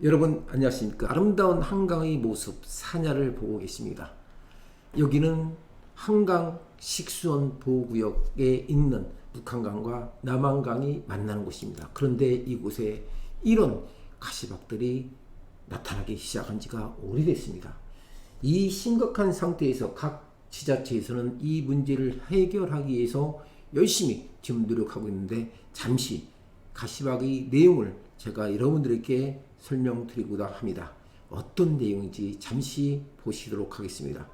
여러분 안녕하십니까? 아름다운 한강의 모습 사냐를 보고 계십니다. 여기는 한강 식수원 보호구역에 있는 북한강과 남한강이 만나는 곳입니다. 그런데 이곳에 이런 가시박들이 나타나기 시작한 지가 오래됐습니다. 이 심각한 상태에서 각 지자체에서는 이 문제를 해결하기 위해서 열심히 지금 노력하고 있는데 잠시 가시박의 내용을 제가 여러분들에게 설명드리고자 합니다. 어떤 내용인지 잠시 보시도록 하겠습니다.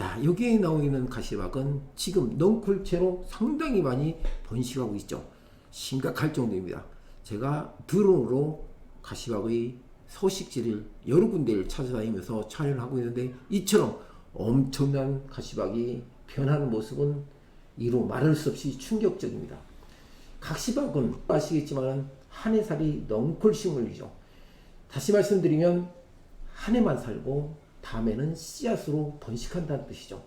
야, 여기에 나와 있는 가시박은 지금 넝쿨채로 상당히 많이 번식하고 있죠. 심각할 정도입니다. 제가 드론으로 가시박의 서식지를 여러 군데를 찾아다니면서 촬영을 하고 있는데 이처럼 엄청난 가시박이 변하는 모습은 이로 말할 수 없이 충격적입니다. 각시박은 아시겠지만 한 해 살이 넝쿨 식물이죠. 다시 말씀드리면 한 해만 살고 다음에는 씨앗으로 번식한다는 뜻이죠.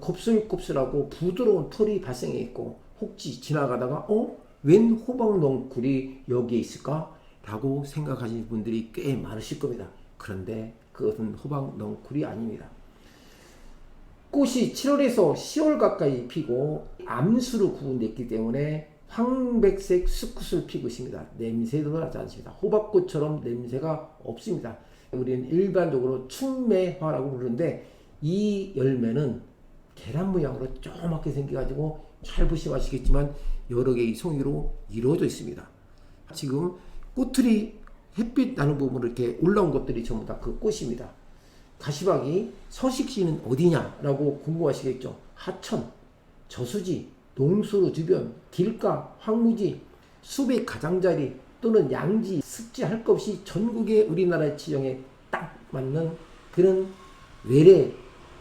곱슬곱슬하고 부드러운 털이 발생해 있고 혹시 지나가다가 어? 웬 호박 넝쿨이 여기에 있을까? 라고 생각하시는 분들이 꽤 많으실 겁니다. 그런데 그것은 호박 넝쿨이 아닙니다. 꽃이 7월에서 10월 가까이 피고 암수로 구분됐기 때문에 황백색 수컷을 피고 있습니다. 냄새도 나지 않습니다. 호박꽃처럼 냄새가 없습니다. 우리는 일반적으로 충매화라고 부르는데 이 열매는 계란 모양으로 조그맣게 생겨가지고 잘 보시면 아시겠지만 여러 개의 송이로 이루어져 있습니다. 지금 꽃들이 햇빛 나는 부분으로 이렇게 올라온 것들이 전부 다 그 꽃입니다. 가시박이 서식지는 어디냐라고 궁금하시겠죠. 하천, 저수지, 농수로 주변, 길가, 황무지, 수백 가장자리 또는 양지, 습지 할 것 없이 전국의 우리나라의 지형에 딱 맞는 그런 외래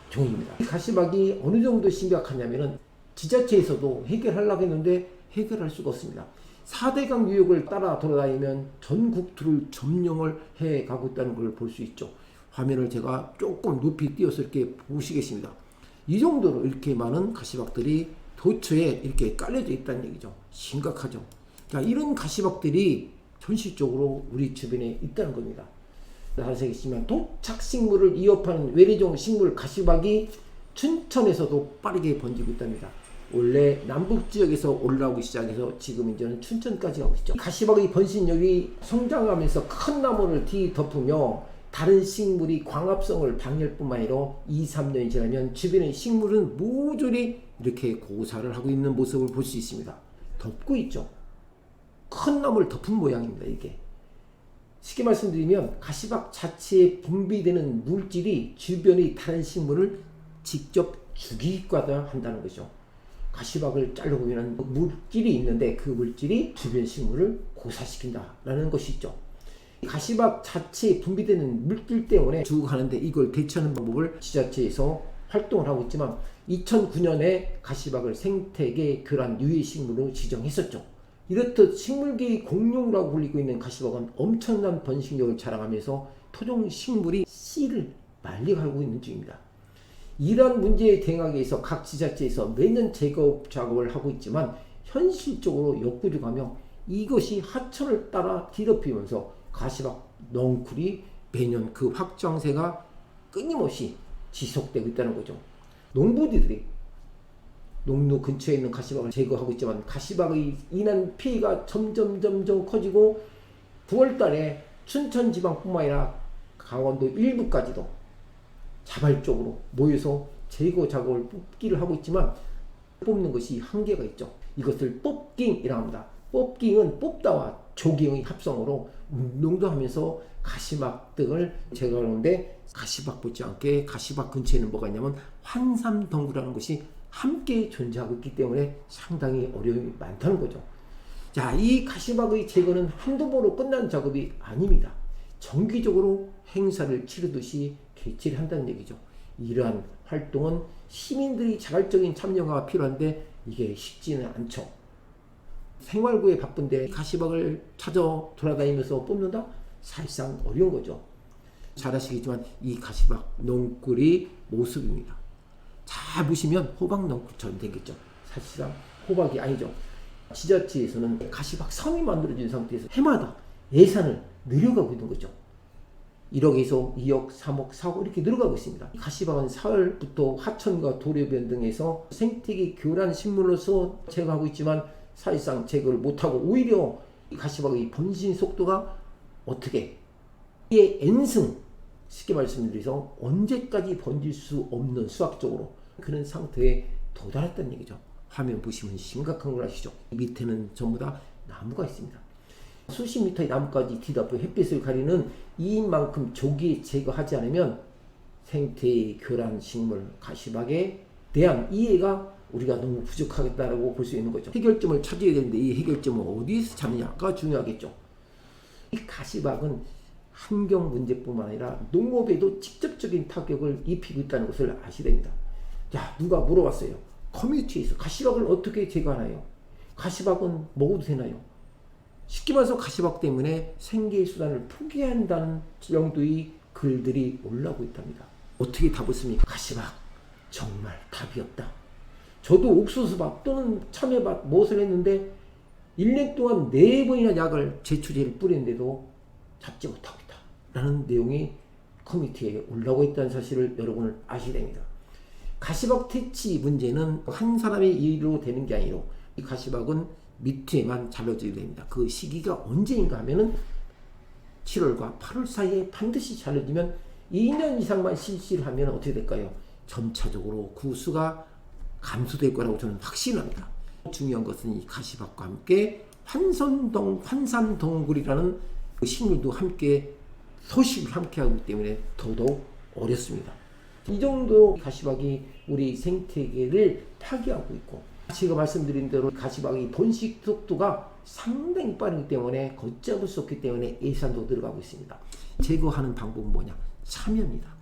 종입니다. 가시박이 어느 정도 심각하냐면은 지자체에서도 해결하려고 했는데 해결할 수가 없습니다. 4대강 유역을 따라 돌아다니면 전국들을 점령을 해 가고 있다는 걸 볼 수 있죠. 화면을 제가 조금 높이 띄어서 이렇게 보시겠습니다. 이 정도로 이렇게 많은 가시박들이 도처에 이렇게 깔려져 있다는 얘기죠. 심각하죠. 자, 이런 가시박들이 현실적으로 우리 주변에 있다는 겁니다. 아시겠지만 도착식물을 이어파는 외래종 식물 가시박이 춘천에서도 빠르게 번지고 있답니다. 원래 남북 지역에서 올라오기 시작해서 지금 이제는 춘천까지 가고 있죠. 가시박의 번식력이 성장하면서 큰 나무를 뒤덮으며 다른 식물이 광합성을 방해할 뿐만 아니라 2, 3년이 지나면 주변의 식물은 모조리 이렇게 고사를 하고 있는 모습을 볼 수 있습니다. 덮고 있죠. 큰 나무를 덮은 모양입니다. 이게. 쉽게 말씀드리면 가시박 자체에 분비되는 물질이 주변의 다른 식물을 직접 죽이기까지 한다는 거죠. 가시박을 잘라보면 물질이 있는데 그 물질이 주변 식물을 고사시킨다라는 것이 있죠. 가시박 자체에 분비되는 물질 때문에 쭉 하는데 이걸 대처하는 방법을 지자체에서 활동을 하고 있지만 2009년에 가시박을 생태계 교란 유해 식물로 지정했었죠. 이렇듯 식물계의 공룡이라고 불리고 있는 가시박은 엄청난 번식력을 자랑하면서 토종 식물이 씨를 말리 갈고 있는 중입니다. 이러한 문제에 대응하기 위해서 각 지자체에서 매년 제거 작업을 하고 있지만 현실적으로 역부족하며 이것이 하천을 따라 뒤덮이면서 가시박 넝쿨이 매년 그 확장세가 끊임없이 지속되고 있다는 거죠. 농부들이 농로 근처에 있는 가시박을 제거하고 있지만 가시박의 인한 피해가 점점 점점 커지고 9월달에 춘천 지방뿐만 아니라 강원도 일부까지도 자발적으로 모여서 제거 작업을 뽑기를 하고 있지만 뽑는 것이 한계가 있죠. 이것을 뽑깅이라고 합니다. 뽑깅은 뽑다와 조깅의 합성으로 운동도 하면서 가시박 등을 제거하는데 가시박 못지않게 가시박 근처에는 뭐가 있냐면 환삼덩굴이라는 것이 함께 존재하고 있기 때문에 상당히 어려움이 많다는 거죠. 자, 이 가시박의 제거는 한두 번으로 끝난 작업이 아닙니다. 정기적으로 행사를 치르듯이 개최를 한다는 얘기죠. 이러한 활동은 시민들이 자발적인 참여가 필요한데 이게 쉽지는 않죠. 생활구에 바쁜데 가시박을 찾아 돌아다니면서 뽑는다? 사실상 어려운 거죠. 잘 아시겠지만 이 가시박 농굴이 모습입니다. 잘 보시면 호박 농굴처럼 생겼죠. 사실상 호박이 아니죠. 지자체에서는 가시박 섬이 만들어진 상태에서 해마다 예산을 늘려가고 있는 거죠. 1억에서 2억, 3억, 4억 이렇게 늘어가고 있습니다. 가시박은 사흘부터 하천과 도료변 등에서 생태계 교란 식물로서 제거하고 있지만 사실상 제거를 못하고 오히려 이 가시박의 번진 속도가 어떻게 이의 N승 쉽게 말씀드려서 언제까지 번질 수 없는 수학적으로 그런 상태에 도달했다는 얘기죠. 화면 보시면 심각한 걸 아시죠? 이 밑에는 전부 다 나무가 있습니다. 수십 미터의 나무까지 뒤덮여 햇빛을 가리는 이만큼 조기에 제거하지 않으면 생태의 교란 식물 가시박에 대한 이해가 우리가 너무 부족하겠다라고 볼 수 있는 거죠. 해결점을 찾아야 되는데 이 해결점은 어디서 찾느냐가 중요하겠죠. 이 가시박은 환경 문제뿐만 아니라 농업에도 직접적인 타격을 입히고 있다는 것을 아셔야 됩니다. 자, 누가 물어봤어요. 커뮤니티에서 가시박을 어떻게 제거하나요? 가시박은 먹어도 되나요? 쉽게 말해서 가시박 때문에 생계의 수단을 포기한다는 정도의 글들이 올라오고 있답니다. 어떻게 답을 씁니까? 가시박 정말 답이 없다. 저도 옥수수밭 또는 참외밭 무엇을 했는데 1년 동안 4번이나 약을 제초제를 뿌렸는데도 잡지 못하고 있다. 라는 내용이 커뮤니티에 올라오고 있다는 사실을 여러분을 아셔야 됩니다. 가시박 퇴치 문제는 한 사람의 일로 되는 게 아니로 이 가시박은 밑에만 잘라줘야 됩니다. 그 시기가 언제인가 하면은 7월과 8월 사이에 반드시 잘라주면 2년 이상만 실시를 하면 어떻게 될까요? 점차적으로 구수가 감소될 거라고 저는 확신합니다. 중요한 것은 이 가시박과 함께 환선동 환산동굴이라는 그 식물도 함께 소식을 함께 하기 때문에 더더욱 어렵습니다. 이 정도 가시박이 우리 생태계를 파괴하고 있고 제가 말씀드린 대로 가시박이 번식 속도가 상당히 빠르기 때문에 걷잡을 수 없기 때문에 예산도 들어가고 있습니다. 제거하는 방법은 뭐냐? 참여입니다.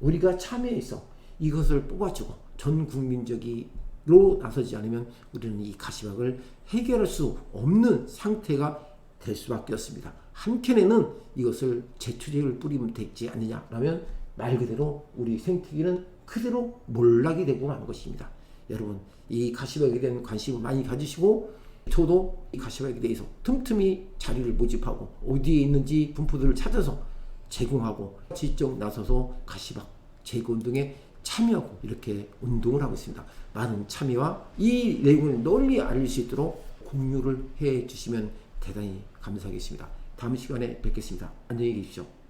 우리가 참여해서 이것을 뽑아주고 전 국민적으로 나서지 않으면 우리는 이 가시박을 해결할 수 없는 상태가 될 수밖에 없습니다. 한켠에는 이것을 제초제를 뿌리면 되지 않느냐라면 말 그대로 우리 생태계는 그대로 몰락이 되고 마는 것입니다. 여러분 이 가시박에 대한 관심을 많이 가지시고 저도 이 가시박에 대해서 틈틈이 자료를 모집하고 어디에 있는지 분포들을 찾아서 제공하고 직접 나서서 가시박 제거 운동에 참여하고 이렇게 운동을 하고 있습니다. 많은 참여와 이 내용을 널리 알릴 수 있도록 공유를 해 주시면 대단히 감사하겠습니다. 다음 시간에 뵙겠습니다. 안녕히 계십시오.